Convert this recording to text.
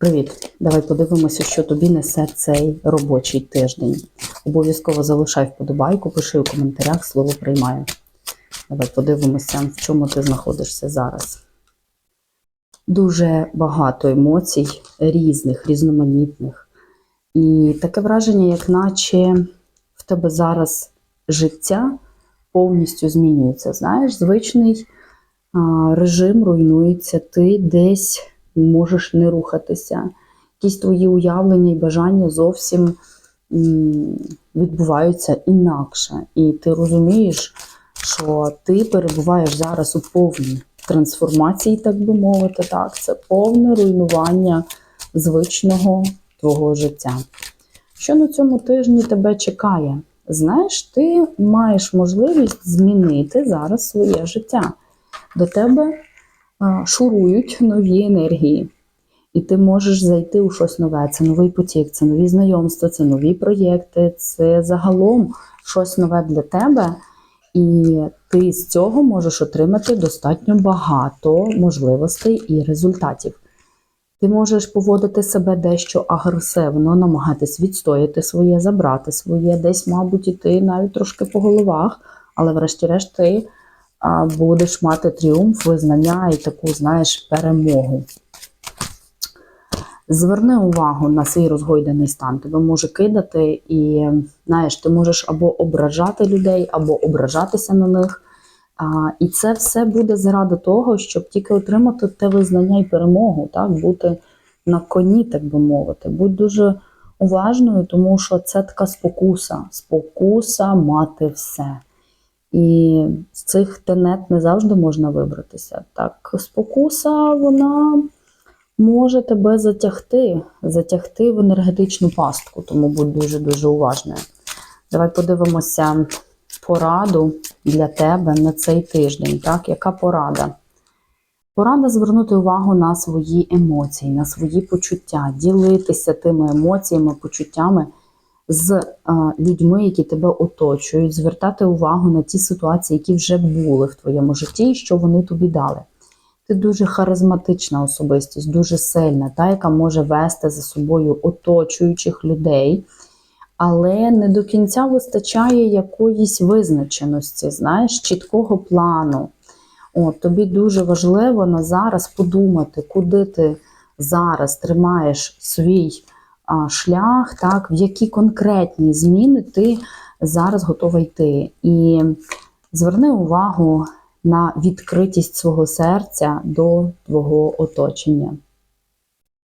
Привіт! Давай подивимося, що тобі несе цей робочий тиждень. Обов'язково залишай вподобайку, пиши у коментарях, слово приймаю. Давай подивимося, в чому ти знаходишся зараз. Дуже багато емоцій, різних, різноманітних. І таке враження, як наче в тебе зараз життя повністю змінюється. Знаєш, звичний режим руйнується, ти десь можеш не рухатися. Якісь твої уявлення і бажання зовсім відбуваються інакше. І ти розумієш, що ти перебуваєш зараз у повній трансформації, так би мовити. Так, це повне руйнування звичного твого життя. Що на цьому тижні тебе чекає? Знаєш, ти маєш можливість змінити зараз своє життя. До тебе шурують нові енергії. І ти можеш зайти у щось нове. Це новий потік, це нові знайомства, це нові проєкти, це загалом щось нове для тебе. І ти з цього можеш отримати достатньо багато можливостей і результатів. Ти можеш поводити себе дещо агресивно, намагатись відстояти своє, забрати своє, десь, мабуть, іти навіть трошки по головах, але врешті-решт ти будеш мати тріумф, визнання і таку, знаєш, перемогу. Зверни увагу на свій розгойдений стан. Тебе може кидати, і знаєш, ти можеш або ображати людей, або ображатися на них. А, і це все буде заради того, щоб тільки отримати те визнання і перемогу, так, бути на коні, так би мовити. Будь дуже уважною, тому що це така спокуса. Спокуса мати все. І з цих тенет не завжди можна вибратися. Так, спокуса, вона може тебе затягти, затягти в енергетичну пастку, тому будь дуже-дуже уважною. Давай подивимося пораду для тебе на цей тиждень. Так, яка порада? Порада звернути увагу на свої емоції, на свої почуття, ділитися тими емоціями, почуттями з е, людьми, які тебе оточують, звертати увагу на ті ситуації, які вже були в твоєму житті, і що вони тобі дали. Ти дуже харизматична особистість, дуже сильна, та, яка може вести за собою оточуючих людей, але не до кінця вистачає якоїсь визначеності, знаєш, чіткого плану. От, тобі дуже важливо на зараз подумати, куди ти зараз тримаєш свій шлях, так, в які конкретні зміни ти зараз готова йти. І зверни увагу на відкритість свого серця до твого оточення.